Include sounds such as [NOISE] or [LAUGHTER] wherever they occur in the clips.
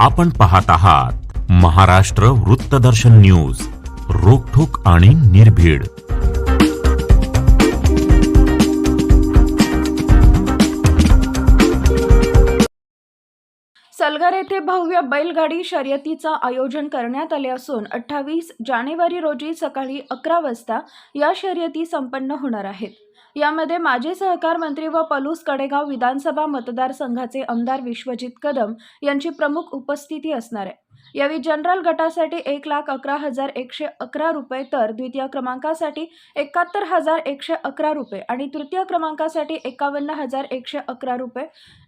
आपण पाहत आहात महाराष्ट्र वृत्तदर्शन न्यूज रोखोक आणि निर्भीड. सलगर येथे भव्य बैलगाडी शर्यतीचं आयोजन करण्यात आले असून अठ्ठावीस जानेवारी रोजी सकाळी अकरा वाजता या शर्यती संपन्न होणार आहेत. यामध्ये माजी सहकार मंत्री व पलूस कडेगाव विधानसभा मतदारसंघाचे आमदार विश्वजित कदम यांची प्रमुख उपस्थिती असणार आहे. यावेळी जनरल गटासाठी एक लाख अकरा हजार एकशे अकरा रुपये तर द्वितीय क्रमांकासाठी एकाहत्तर हजार एकशे अकरा रुपये आणि तृतीय क्रमांकासाठी एकावन्न हजार एकशे अकरा रुपये.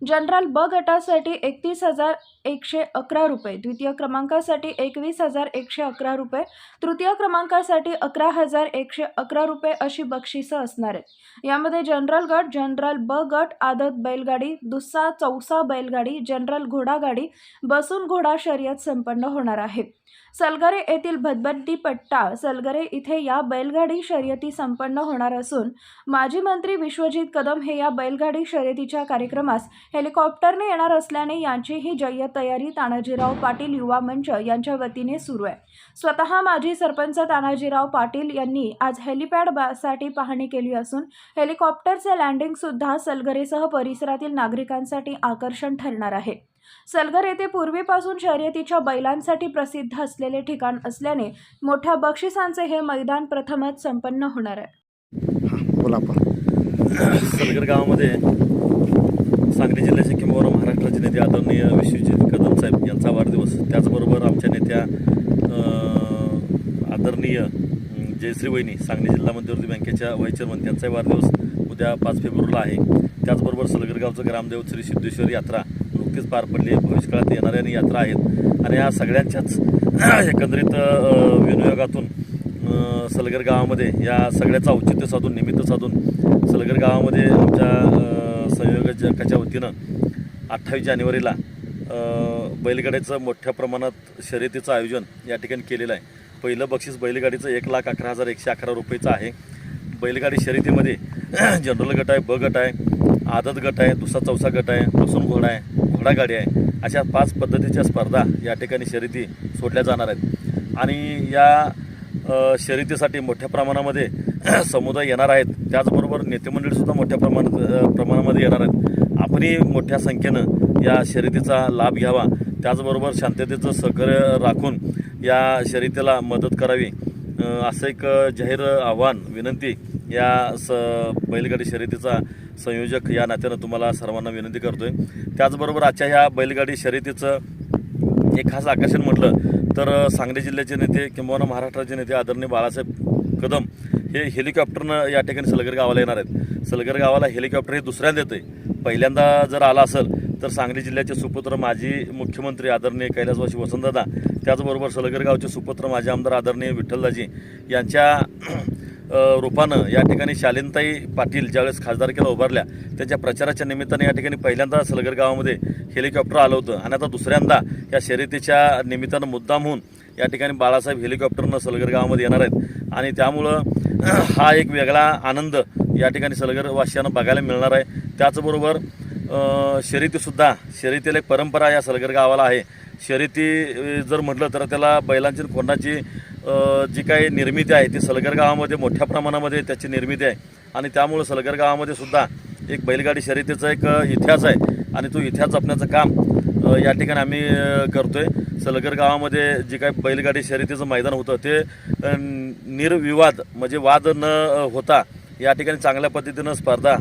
जनरल ब गटासाठी एकतीस हजार एकशे अकरा रुपये द्वितीय क्रमांकासाठी एकवीस हजार एकशे अकरा रुपये तृतीय क्रमांकासाठी अकरा हजार एकशे अकरा रुपये अशी बक्षिसं असणार आहेत. यामध्ये जनरल गट जनरल ब गट आदत बैलगाडी दुस्सा चौसा बैलगाडी जनरल घोडागाडी बसून घोडा शर्यत संप संपन्न होणार आहे. सलगरे येथील भदबंतीपट्टा पट्टा सलगरे इथे या बैलगाडी शर्यती संपन्न होणार असून माजी मंत्री विश्वजित कदम हे या बैलगाडी शर्यतीच्या कार्यक्रमास हेलिकॉप्टरने येणार असल्याने यांचीही जय्य तयारी तानाजीराव पाटील युवा मंच यांच्या वतीने सुरू आहे. स्वतः माजी सरपंच तानाजीराव पाटील यांनी आज हेलिपॅडसाठी पाहणी केली असून हेलिकॉप्टरचे लँडिंग सुद्धा सलगरेसह परिसरातील नागरिकांसाठी आकर्षण ठरणार आहे. सलगर येथे पूर्वीपासून शर्यतीच्या बैलांसाठी प्रसिद्ध असलेले ठिकाण असल्याने मोठ्या बक्षिसांचे हे मैदान प्रथमच संपन्न होणार आहे. बोला सलगर गावामध्ये सांगली जिल्ह्याचे किंवा महाराष्ट्राचे नेते आदरणीय विश्वजित कदम साहेब यांचा वाढदिवस. त्याचबरोबर आमच्या नेत्या आदरणीय जयश्री वहिनी सांगली जिल्हा मध्यवर्ती बँकेच्या व्हाईस चेअरमन त्यांचाही वाढदिवस उद्या पाच फेब्रुवारीला आहे. त्याचबरोबर सलगर गावचं ग्रामदेव श्री सिद्धेश्वर यात्रा नुकतीच पार पडली. भविष्यकाळात येणाऱ्या आणि यात्रा आहेत. आणि या सगळ्यांच्याच [CLEARS THROAT] एकंदरीत विनियोगातून सलगर गावामध्ये या सगळ्याचं औचित्य साधून निमित्त साधून सलगर गावामध्ये आमच्या संयोजकाच्या वतीनं अठ्ठावीस जानेवारीला बैलगाड्याचं मोठ्या प्रमाणात शर्यतीचं आयोजन या ठिकाणी केलेलं आहे. पहिलं बक्षीस बैलगाडीचं एक लाख अकरा हजार एकशे अकरा रुपयेचं आहे. बैलगाडी शर्यतीमध्ये [CLEARS THROAT] जनरल गट आहे ब गट आहे आदत गट आहे दुसरा चौसा गट आहे बसून घोडा आहे घोडागाडी आहे अशा पाच पद्धतीच्या स्पर्धा या ठिकाणी शर्यती सोडल्या जाणार आहेत. आणि या शर्यतीसाठी मोठ्या प्रमाणामध्ये [CLEARS THROAT] समुदाय येणार आहेत. त्याचबरोबर नेतेमंडळीसुद्धा मोठ्या प्रमाणात प्रमाणामध्ये येणार आहेत. आपणही मोठ्या संख्येनं या शर्यतीचा लाभ घ्यावा. त्याचबरोबर शांततेचं सहकार्य राखून या शर्यतीला मदत करावी. असं एक जाहीर आव्हान विनंती या स बैलगाडी शर्यतीचा संयोजक या नात्यानं तुम्हाला सर्वांना विनंती करतो आहे त्याचबरोबर आजच्या ह्या बैलगाडी शर्यतीचं एक खास आकर्षण म्हटलं तर सांगली जिल्ह्याचे नेते किंबहुना महाराष्ट्राचे नेते आदरणीय बाळासाहेब कदम हे हेलिकॉप्टरनं या ठिकाणी सलगर गावाला येणार आहेत. सलगर गावाला हेलिकॉप्टर हे दुसऱ्यांदा येतं आहे पहिल्यांदा जर आला असेल तर सांगली जिल्ह्याचे सुपुत्र माजी मुख्यमंत्री आदरणीय कैलासवासी वसंतदादा त्याचबरोबर सलगर गावचे सुपुत्र माजी आमदार आदरणीय विठ्ठलदाजी यांच्या रूपानं या ठिकाणी शालीनताई पाटील ज्यावेळेस खासदारकीला उभारल्या त्यांच्या प्रचाराच्या निमित्ताने या ठिकाणी पहिल्यांदा सलगर गावामध्ये हेलिकॉप्टर आलं होतं. आणि आता दुसऱ्यांदा या शर्यतीच्या निमित्तानं मुद्दाम होऊन या ठिकाणी बाळासाहेब हेलिकॉप्टरनं सलगर गावामध्ये येणार आहेत. आणि त्यामुळं [CLEARS THROAT] हा एक वेगळा आनंद या ठिकाणी सलगर बघायला मिळणार आहे. त्याचबरोबर शर्यतीसुद्धा शर्यतीला एक परंपरा या सलगर गावाला आहे. शर्यती जर म्हटलं तर त्याला बैलांची आणि खोंडाची जी काही निर्मिती आहे ती सलगर गावामध्ये मोठ्या प्रमाणामध्ये त्याची निर्मिती आहे. आणि त्यामुळं सलगर गावामध्ये सुद्धा एक बैलगाडी शर्यतीचा एक इतिहास आहे. आणि तो इतिहास जपण्याचं काम या ठिकाणी आम्ही करतो करतोय. सलगर गावामध्ये जे काही बैलगाडी शर्यतीचं मैदान होतं ते निर्विवाद म्हणजे वाद न होता या ठिकाणी चांगल्या पद्धतीनं स्पर्धा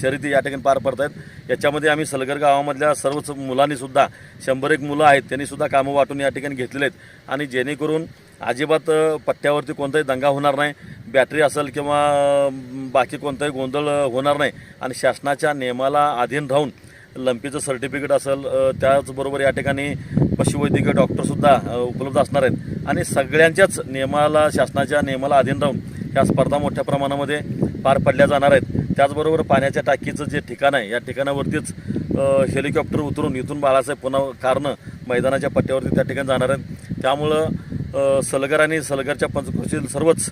शर्यती या ठिकाणी पार पडत आहेत याच्यामध्ये आम्ही सलगर गावामधल्या सर्वच मुलांनीसुद्धा शंभर एक मुलं आहेत त्यांनीसुद्धा कामं वाटून या ठिकाणी घेतलेले आहेत. आणि जेणेकरून अजिबात पट्ट्यावरती कोणताही दंगा होणार नाही बॅटरी असेल किंवा बाकी कोणताही गोंधळ होणार नाही. आणि शासनाच्या नियमाला अधीन राहून लंपीचं सर्टिफिकेट असेल त्याचबरोबर या ठिकाणी पशुवैद्यकीय डॉक्टरसुद्धा उपलब्ध असणार आहेत. आणि सगळ्यांच्याच नियमाला शासनाच्या नियमाला अधीन राहून ह्या स्पर्धा मोठ्या प्रमाणामध्ये पार पडल्या जाणार आहेत. त्याचबरोबर पाण्याच्या टाकीचं जे ठिकाण आहे या ठिकाणावरतीच हेलिकॉप्टर उतरून इथून बाळासाहेब पुन्हा कारनं मैदानाच्या पट्ट्यावरती त्या ठिकाणी जाणार आहेत. त्यामुळं सलगर आणि सलगरच्या पंचकृषीतील सर्वच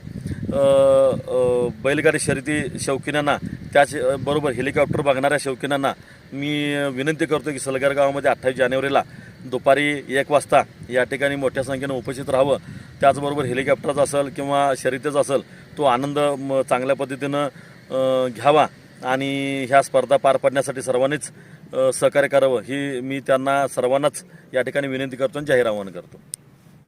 बैलगाडी शर्यती शौकीनांना त्याच बरोबर हेलिकॉप्टर बघणाऱ्या शौकीनांना मी विनंती करतो की सलगर गावामध्ये अठ्ठावीस जानेवारीला दुपारी एक वाजता या ठिकाणी मोठ्या संख्येनं उपस्थित राहावं. त्याचबरोबर हेलिकॉप्टरचा असेल किंवा शर्यतीचा असेल तो आनंद म, चांगल्या पद्धतीनं घ्यावा आणि ह्या स्पर्धा पार पाडण्यासाठी सर्वांनीच सहकार्य करावं. ही मी त्यांना सर्वांनाच या ठिकाणी विनंती करतो आणि जाहीर आवाहन करतो.